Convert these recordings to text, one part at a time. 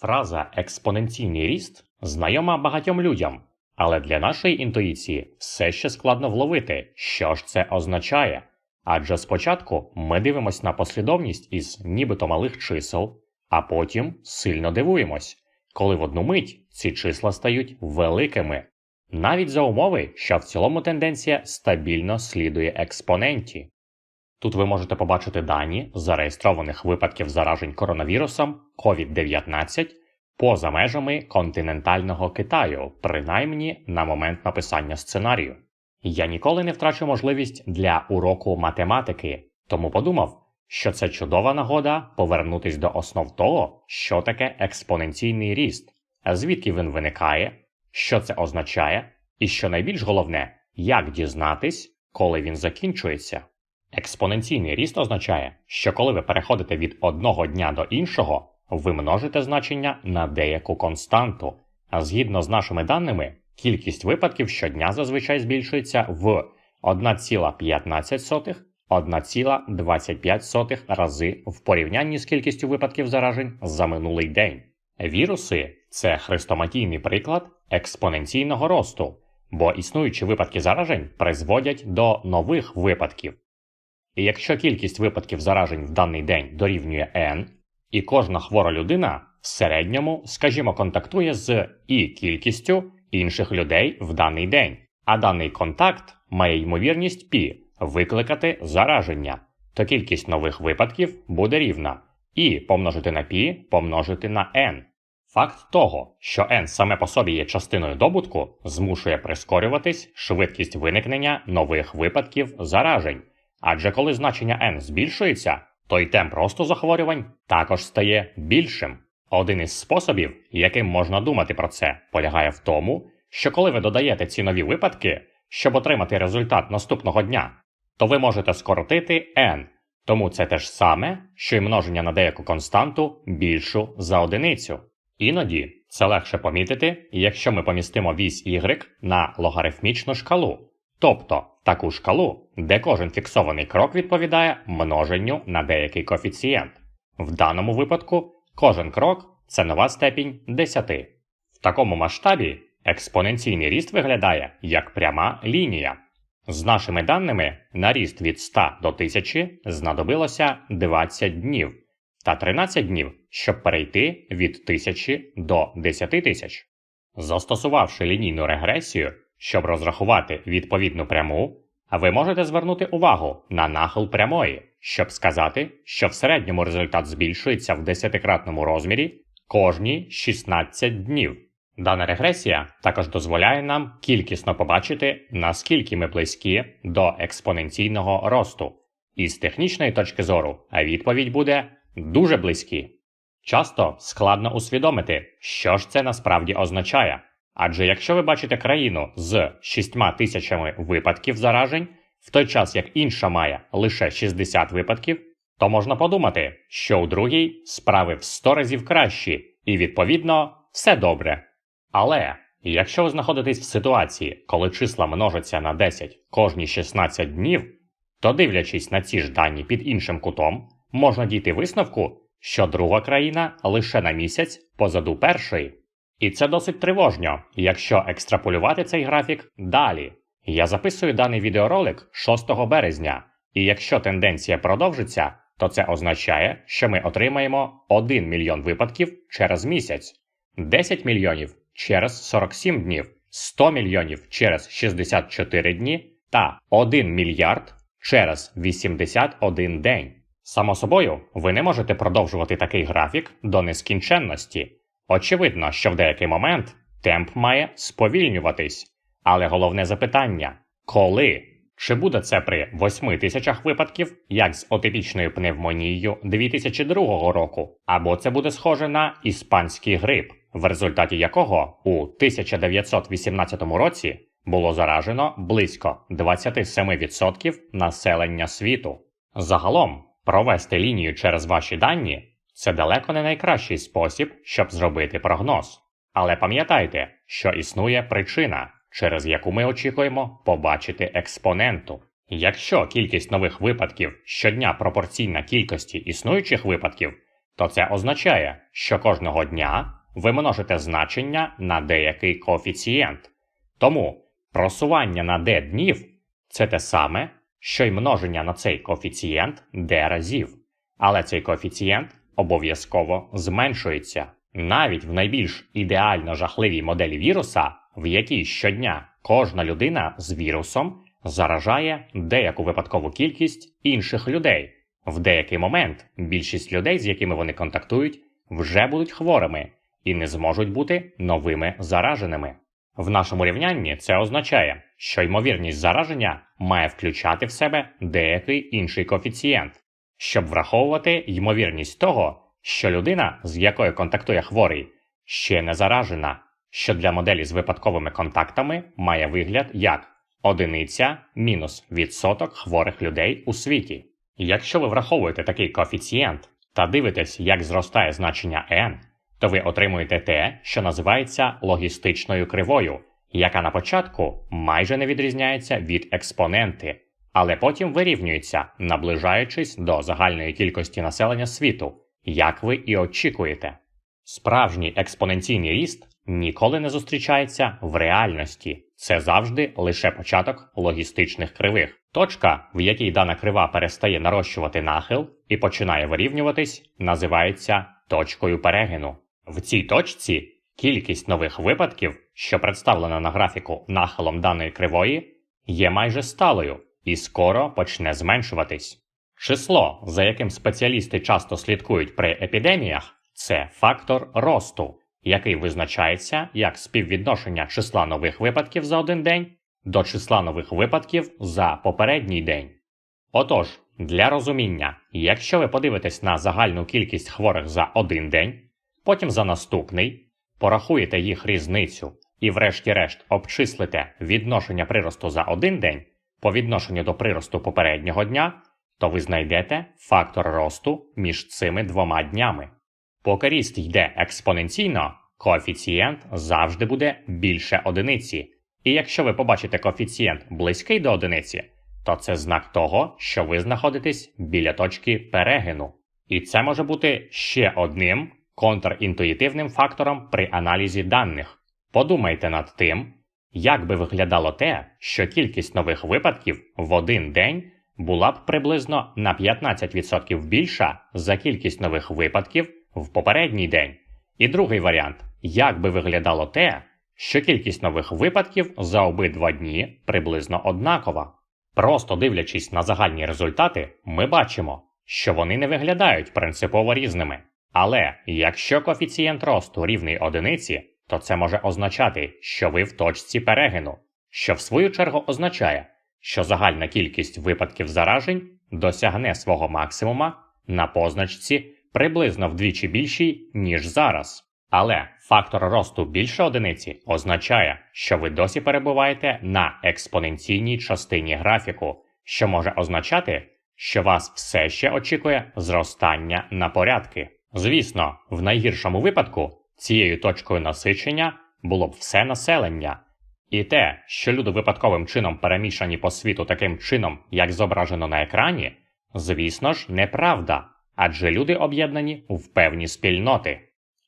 Фраза експоненційний ріст знайома багатьом людям, але для нашої інтуїції все ще складно вловити, що ж це означає. Адже спочатку ми дивимося на послідовність із нібито малих чисел, а потім сильно дивуємось, коли в одну мить ці числа стають великими, навіть за умови, що в цілому тенденція стабільно слідує експоненті. Тут ви можете побачити дані зареєстрованих випадків заражень коронавірусом COVID-19 поза межами континентального Китаю, принаймні на момент написання сценарію. Я ніколи не втрачу можливість для уроку математики, тому подумав, що це чудова нагода повернутись до основ того, що таке експоненційний ріст, звідки він виникає, що це означає, і що найбільш головне, як дізнатись, коли він закінчується. Експоненційний ріст означає, що коли ви переходите від одного дня до іншого, ви множите значення на деяку константу. А згідно з нашими даними, кількість випадків щодня зазвичай збільшується в 1,15 1,25 рази в порівнянні з кількістю випадків заражень за минулий день. Віруси це хрестоматійний приклад експоненційного росту, бо існуючі випадки заражень призводять до нових випадків. І якщо кількість випадків заражень в даний день дорівнює n, і кожна хвора людина в середньому, скажімо, контактує з і кількістю інших людей в даний день, а даний контакт має ймовірність π викликати зараження, то кількість нових випадків буде рівна і помножити на π помножити на n. Факт того, що n саме по собі є частиною добутку, змушує прискорюватись швидкість виникнення нових випадків заражень. Адже коли значення n збільшується, то й темп росту захворювань також стає більшим. Один із способів, яким можна думати про це, полягає в тому, що коли ви додаєте ці нові випадки, щоб отримати результат наступного дня, то ви можете скоротити n, тому це те ж саме, що й множення на деяку константу більшу за одиницю. Іноді це легше помітити, якщо ми помістимо вісь y на логарифмічну шкалу, тобто таку шкалу, де кожен фіксований крок відповідає множенню на деякий коефіцієнт. В даному випадку кожен крок це нова степінь 10. В такому масштабі експоненційний ріст виглядає як пряма лінія. З нашими даними на ріст від 100 до 1000 знадобилося 20 днів та 13 днів, щоб перейти від 1000 до 10 тисяч. Застосувавши лінійну регресію, щоб розрахувати відповідну пряму, ви можете звернути увагу на нахил прямої, щоб сказати, що в середньому результат збільшується в десятикратному розмірі кожні 16 днів. Дана регресія також дозволяє нам кількісно побачити, наскільки ми близькі до експоненційного росту. І з технічної точки зору відповідь буде дуже близькі. Часто складно усвідомити, що ж це насправді означає. Адже якщо ви бачите країну з 6 тисячами випадків заражень, в той час як інша має лише 60 випадків, то можна подумати, що у другій справи в 100 разів кращі, і відповідно все добре. Але якщо ви знаходитесь в ситуації, коли числа множаться на 10 кожні 16 днів, то дивлячись на ці ж дані під іншим кутом, можна дійти висновку, що друга країна лише на місяць позаду першої. І це досить тривожно, якщо екстраполювати цей графік далі. Я записую даний відеоролик 6 березня, і якщо тенденція продовжиться, то це означає, що ми отримаємо 1 мільйон випадків через місяць, 10 мільйонів через 47 днів, 100 мільйонів через 64 дні та 1 мільярд через 81 день. Само собою, ви не можете продовжувати такий графік до нескінченності. Очевидно, що в деякий момент темп має сповільнюватись. Але головне запитання коли? Чи буде це при 8 тисячах випадків, як з отипічною пневмонією 2002 року, або це буде схоже на іспанський грип, в результаті якого у 1918 році було заражено близько 27% населення світу. Загалом провести лінію через ваші дані це далеко не найкращий спосіб, щоб зробити прогноз. Але пам'ятайте, що існує причина, через яку ми очікуємо побачити експоненту. Якщо кількість нових випадків щодня пропорційна кількості існуючих випадків, то це означає, що кожного дня ви множите значення на деякий коефіцієнт. Тому просування на d днів це те саме, що й множення на цей коефіцієнт d разів. Але цей коефіцієнт обов'язково зменшується. Навіть в найбільш ідеально жахливій моделі віруса, в якій щодня кожна людина з вірусом заражає деяку випадкову кількість інших людей. В деякий момент більшість людей, з якими вони контактують, вже будуть хворими і не зможуть бути новими зараженими. В нашому рівнянні це означає, що ймовірність зараження має включати в себе деякий інший коефіцієнт, щоб враховувати ймовірність того, що людина, з якою контактує хворий, ще не заражена, що для моделі з випадковими контактами має вигляд як одиниця мінус відсоток хворих людей у світі. Якщо ви враховуєте такий коефіцієнт та дивитесь, як зростає значення n, то ви отримуєте те, що називається логістичною кривою, яка на початку майже не відрізняється від експоненти, але потім вирівнюється, наближаючись до загальної кількості населення світу, як ви і очікуєте. Справжній експоненційний ріст ніколи не зустрічається в реальності, це завжди лише початок логістичних кривих. Точка, в якій дана крива перестає нарощувати нахил і починає вирівнюватись, називається точкою перегину. В цій точці кількість нових випадків, що представлена на графіку нахилом даної кривої, є майже сталою і скоро почне зменшуватись. Число, за яким спеціалісти часто слідкують при епідеміях, це фактор росту, який визначається як співвідношення числа нових випадків за один день до числа нових випадків за попередній день. Отож, для розуміння, якщо ви подивитесь на загальну кількість хворих за один день, потім за наступний, порахуєте їх різницю і, врешті-решт, обчислите відношення приросту за один день по відношенню до приросту попереднього дня, то ви знайдете фактор росту між цими двома днями. Поки ріст йде експоненційно, коефіцієнт завжди буде більше одиниці. І якщо ви побачите коефіцієнт близький до одиниці, то це знак того, що ви знаходитесь біля точки перегину. І це може бути ще одним контрінтуїтивним фактором при аналізі даних. Подумайте над тим, як би виглядало те, що кількість нових випадків в один день була б приблизно на 15% більша за кількість нових випадків в попередній день. І другий варіант, як би виглядало те, що кількість нових випадків за обидва дні приблизно однакова. Просто дивлячись на загальні результати, ми бачимо, що вони не виглядають принципово різними. Але якщо коефіцієнт росту рівний одиниці, то це може означати, що ви в точці перегину, що в свою чергу означає, що загальна кількість випадків заражень досягне свого максимума на позначці приблизно вдвічі більшій, ніж зараз. Але фактор росту більше одиниці означає, що ви досі перебуваєте на експоненційній частині графіку, що може означати, що вас все ще очікує зростання на порядки. Звісно, в найгіршому випадку цією точкою насичення було б все населення, і те, що люди випадковим чином перемішані по світу таким чином, як зображено на екрані, звісно ж, неправда, адже люди об'єднані в певні спільноти.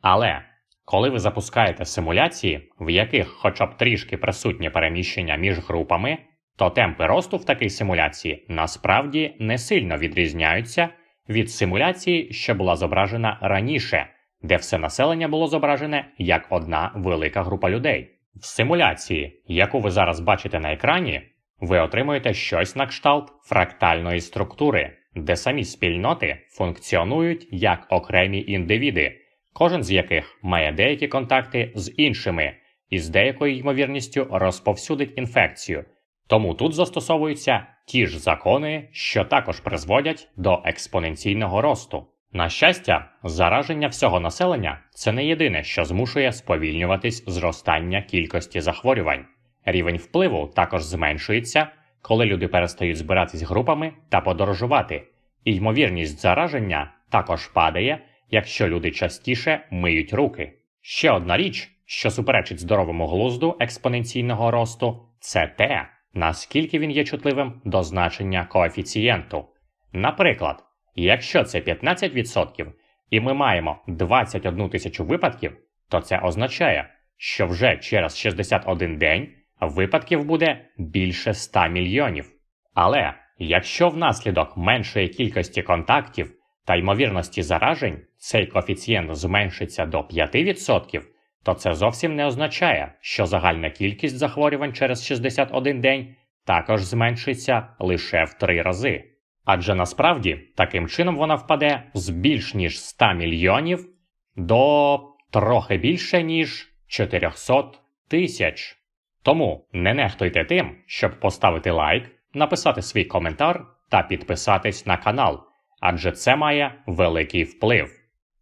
Але коли ви запускаєте симуляції, в яких хоча б трішки присутнє переміщення між групами, то темпи росту в такій симуляції насправді не сильно відрізняються від симуляції, що була зображена раніше, де все населення було зображене як одна велика група людей. В симуляції, яку ви зараз бачите на екрані, ви отримуєте щось на кшталт фрактальної структури, де самі спільноти функціонують як окремі індивіди кожен з яких має деякі контакти з іншими і з деякою ймовірністю розповсюдить інфекцію. Тому тут застосовуються ті ж закони, що також призводять до експоненційного росту. На щастя, зараження всього населення це не єдине, що змушує сповільнюватись зростання кількості захворювань. Рівень впливу також зменшується, коли люди перестають збиратись групами та подорожувати, і ймовірність зараження також падає якщо люди частіше миють руки. Ще одна річ, що суперечить здоровому глузду експоненційного росту, це те, наскільки він є чутливим до значення коефіцієнту. Наприклад, якщо це 15%, і ми маємо 21 тисячу випадків, то це означає, що вже через 61 день випадків буде більше 100 мільйонів. Але якщо внаслідок меншої кількості контактів та ймовірності заражень цей коефіцієнт зменшиться до 5%, то це зовсім не означає, що загальна кількість захворювань через 61 день також зменшиться лише в 3 рази. Адже насправді таким чином вона впаде з більш ніж 100 мільйонів до трохи більше ніж 400 тисяч. Тому не нехтуйте тим, щоб поставити лайк, написати свій коментар та підписатись на канал, адже це має великий вплив.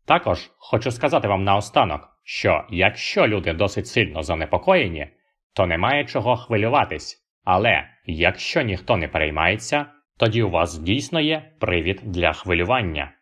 Також хочу сказати вам наостанок, що якщо люди досить сильно занепокоєні, то немає чого хвилюватись. Але якщо ніхто не переймається, тоді у вас дійсно є привід для хвилювання.